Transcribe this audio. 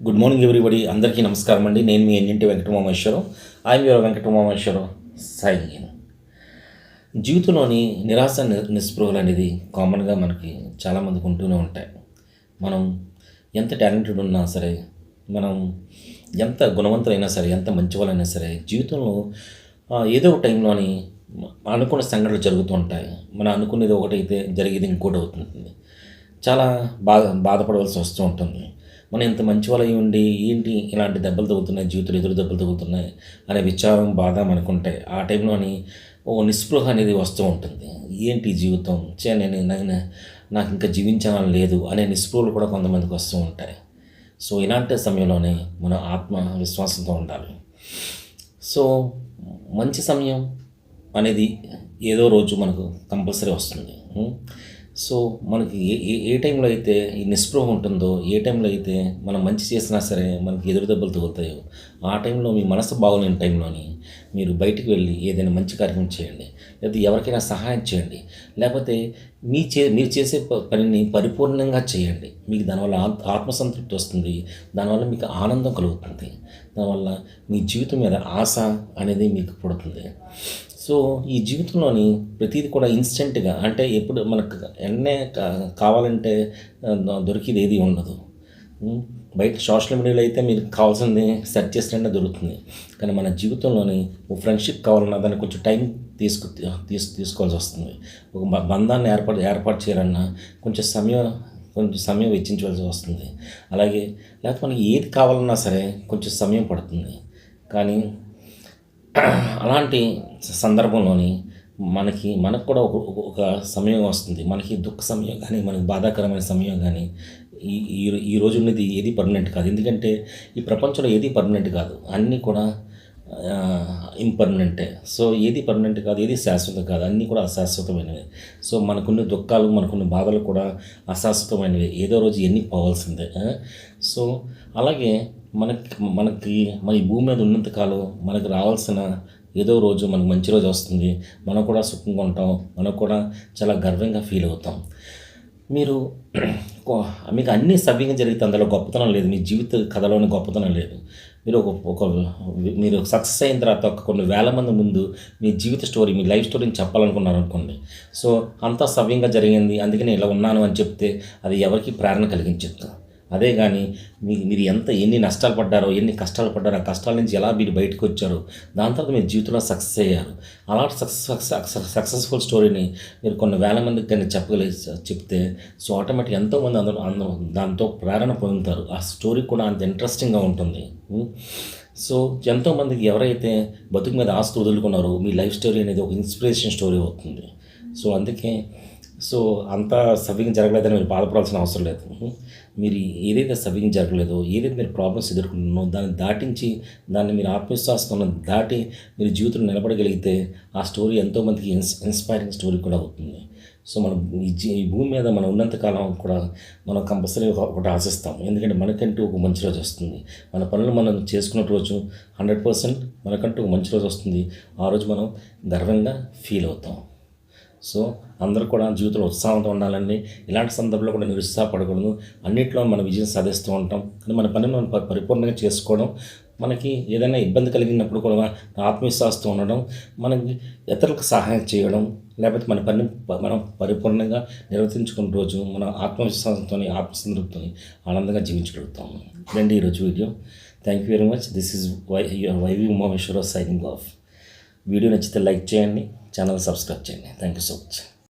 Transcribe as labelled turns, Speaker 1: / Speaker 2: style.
Speaker 1: Good morning everybody అందరికీ నమస్కారం అండి. నేను మీ ఎన్నింటి వెంకటమామేశ్వరం ఐఎమ్ యువర్ వెంకటమామేశ్వరం సాయి జీవితంలోని నిరాశ నిస్పృహలు అనేది కామన్గా మనకి చాలామందికి ఉంటూనే ఉంటాయి. మనం ఎంత టాలెంటెడ్ ఉన్నా సరే మనం ఎంత గుణవంతులైనా సరే ఎంత మంచి వాళ్ళైనా సరే జీవితంలో ఏదో ఒక టైంలోని అనుకున్న సంఘటనలు జరుగుతూ ఉంటాయి. మనం అనుకునేది ఒకటైతే జరిగేది ఇంకోటి అవుతుంది చాలా బాధ బాధపడవలసి వస్తూ ఉంటుంది. మనం ఇంత మంచి వాళ్ళై ఉండి ఏంటి ఇలాంటి దెబ్బలు తగ్గుతున్నాయి జీవితంలో ఎదురు దెబ్బలు తగ్గుతున్నాయి అనే విచారం బాధ మనకుంటాయి. ఆ టైంలోని ఓ నిస్పృహ అనేది వస్తూ ఉంటుంది. ఏంటి జీవితం? చే నేను నాకు ఇంకా జీవించాలని లేదు అనే నిస్పృహలు కూడా కొంతమందికి వస్తూ ఉంటాయి. సో ఇలాంటి సమయంలోనే మనం ఆత్మ విశ్వాసంతో ఉండాలి. సో మంచి సమయం అనేది ఏదో రోజు మనకు కంపల్సరీ వస్తుంది. సో మనకి ఏ ఏ ఏ టైంలో అయితే ఈ నిస్పృహ ఉంటుందో ఏ టైంలో అయితే మనం మంచి చేసినా సరే మనకి ఎదురు దెబ్బలు తగులుతాయో ఆ టైంలో మీ మనసు బాగోలేని టైంలోని మీరు బయటికి వెళ్ళి ఏదైనా మంచి కార్యక్రమం చేయండి. లేకపోతే ఎవరికైనా సహాయం చేయండి. లేకపోతే మీ చే మీరు చేసే ప- పనిని పరిపూర్ణంగా చేయండి. మీకు దానివల్ల ఆత్- ఆత్మసంతృప్తి వస్తుంది. దానివల్ల మీకు ఆనందం కలుగుతుంది. దానివల్ల మీ జీవితం మీద ఆశ అనేది మీకు పుడుతుంది. సో ఈ జీవితంలోని ప్రతిదీ కూడా ఇన్స్టెంట్గా అంటే ఎప్పుడు మనకు ఎన్నే కావాలంటే ఆ, దొరికేది ఏది ఉండదు. బయట సోషల్ మీడియాలో అయితే మీరు కావాల్సింది సెర్చ్ చేసినట్టే దొరుకుతుంది. కానీ మన జీవితంలోని ఒక ఫ్రెండ్షిప్ కావాలన్నా దానికి కొంచెం టైం తీసుకు తీసు తీసుకోవాల్సి వస్తుంది. ఒక బంధాన్ని ఏర్పాటు ఏర్పాటు చేయాలన్నా కొంచెం సమయం కొంచెం సమయం వెచ్చించవలసి వస్తుంది. అలాగే లేకపోతే మనకి ఏది కావాలన్నా సరే కొంచెం సమయం పడుతుంది. కానీ అలాంటి సందర్భంలోని మనకి మనకు కూడా ఒక ఒక- సమయం వస్తుంది. మనకి దుఃఖ సమయం కానీ మనకి బాధాకరమైన సమయం కానీ ఈ ఈ రోజు ఉన్నది ఏది పర్మనెంట్ కాదు. ఎందుకంటే ఈ ప్రపంచంలో ఏది పర్మనెంట్ కాదు. అన్నీ కూడా ఇంపర్మనెంటే సో ఏది పర్మనెంట్ కాదు ఏది శాశ్వతం కాదు అన్నీ కూడా అశాశ్వతమైనవి. సో మనకున్న దుఃఖాలు మనకున్న బాధలు కూడా అశాశ్వతమైనవి. ఏదో రోజు ఎన్ని పోవాల్సిందే సో అలాగే మనకి మనకి మన ఈ భూమి మీద ఉన్నంతకాలం మనకు రావాల్సిన ఏదో రోజు మనకు మంచి రోజు వస్తుంది. మనం కూడా సుఖంగా ఉంటాం. మనం కూడా చాలా గర్వంగా ఫీల్ అవుతాం. మీరు మీకు అన్నీ సవ్యంగా జరిగితే అందులో గొప్పతనం లేదు. మీ జీవిత కథలోని గొప్పతనం లేదు. మీరు ఒక ఒక మీరు సక్సెస్ అయిన తర్వాత ఒక కొన్ని వేల మంది ముందు మీ జీవిత స్టోరీ మీ లైఫ్ స్టోరీని చెప్పాలనుకున్నారు అనుకోండి సో అంతా సవ్యంగా జరిగింది. అందుకే నేను ఇలా ఉన్నాను అని చెప్తే అది ఎవరికి ప్రేరణ కలిగించదు. అదే కానీ మీ మీరు ఎంత ఎన్ని నష్టాలు పడ్డారో ఎన్ని కష్టాలు పడ్డారో ఆ కష్టాల నుంచి ఎలా మీరు బయటకు వచ్చారో దాని తర్వాత మీరు జీవితంలో సక్సెస్ అయ్యారు. అలాంటి సక్సెస్ సక్సెస్ఫుల్ స్టోరీని మీరు కొన్ని వేల మందికి కానీ చెప్పగలిగి చెప్తే సో ఆటోమేటిక్ ఎంతోమంది అందరూ అందరూ దాంతో ప్రేరణ పొందుతారు. ఆ స్టోరీ కూడా అంత ఇంట్రెస్టింగ్గా ఉంటుంది. సో ఎంతోమందికి ఎవరైతే బతుకు మీద ఆస్తులు వదులుకున్నారో మీ లైఫ్ స్టోరీ అనేది ఒక ఇన్స్పిరేషన్ స్టోరీ అవుతుంది. సో అందుకే సో అంత సవ్యంగా జరగలేదని మీరు బాధపడాల్సిన అవసరం లేదు. మీరు ఏదైతే సవ్యంగా జరగలేదో ఏదైతే మీరు ప్రాబ్లమ్స్ ఎదుర్కొంటున్నో దాన్ని దాటించి దాన్ని మీరు ఆత్మవిశ్వాసంతో దాటి మీరు జీవితంలో నిలబడగలిగితే ఆ స్టోరీ ఎంతోమందికి ఇన్స్ ఇన్స్పైరింగ్ స్టోరీ కూడా అవుతుంది. సో మనం ఈ జీ ఈ భూమి మీద మనం ఉన్నంతకాలం కూడా మనం కంపల్సరీ ఒకటి ఆశిస్తాం. ఎందుకంటే మనకంటూ ఒక మంచి రోజు వస్తుంది. మన పనులు మనం చేసుకున్న రోజు హండ్రెడ్ పర్సెంట్ మనకంటూ ఒక మంచి రోజు వస్తుంది. ఆ రోజు మనం గర్వంగా ఫీల్ అవుతాం. సో అందరూ కూడా జీవితంలో ఉత్సాహంతో ఉండాలండి. ఇలాంటి సందర్భంలో కూడా నిరుత్సాహపడకూడదు అన్నింటిలో మన విజయం సాధిస్తూ ఉంటాం. కానీ మన పనిని మనం పరిపూర్ణంగా చేసుకోవడం మనకి ఏదైనా ఇబ్బంది కలిగినప్పుడు కూడా ఆత్మవిశ్వాసంతో ఉండడం మనకి ఇతరులకు సహాయం చేయడం లేకపోతే మన పని మనం పరిపూర్ణంగా నిర్వర్తించుకున్న రోజు మన ఆత్మవిశ్వాసంతో ఆత్మసంతృప్తితో ఆనందంగా జీవించగలుగుతాము. రండి ఈరోజు video. Thank you very much this is Y your YV Umameswara signing off video నచ్చితే లైక్ చేయండి ఛానల్ సబ్స్క్రైబ్ చేయండి. Thank you so much